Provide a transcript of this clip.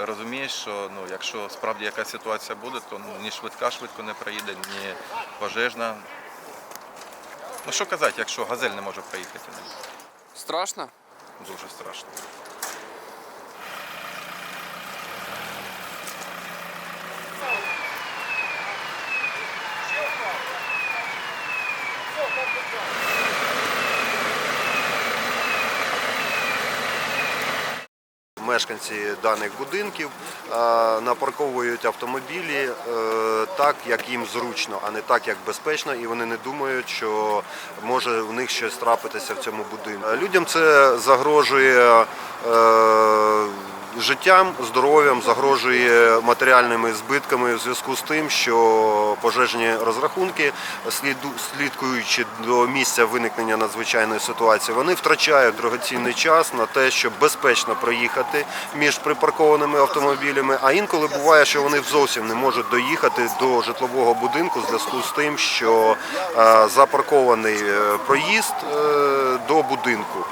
Розумієш, що ну, якщо справді якась ситуація буде, то ну, ні швидка швидко не проїде, ні пожежна. Ну що казати, якщо газель не може проїхати? Страшно? Дуже страшно. Мешканці даних будинків напарковують автомобілі е, так, як їм зручно, а не так, як безпечно, і вони не думають, що може в них щось трапитися в цьому будинку. Людям це загрожує е, життям, здоров'ям, загрожує матеріальними збитками в зв'язку з тим, що пожежні розрахунки, слідкуючи до місця виникнення надзвичайної ситуації, вони втрачають дорогоцінний час на те, щоб безпечно проїхати між припаркованими автомобілями. А інколи буває, що вони зовсім не можуть доїхати до житлового будинку в зв'язку з тим, що е, запаркований е, проїзд е, до будинку.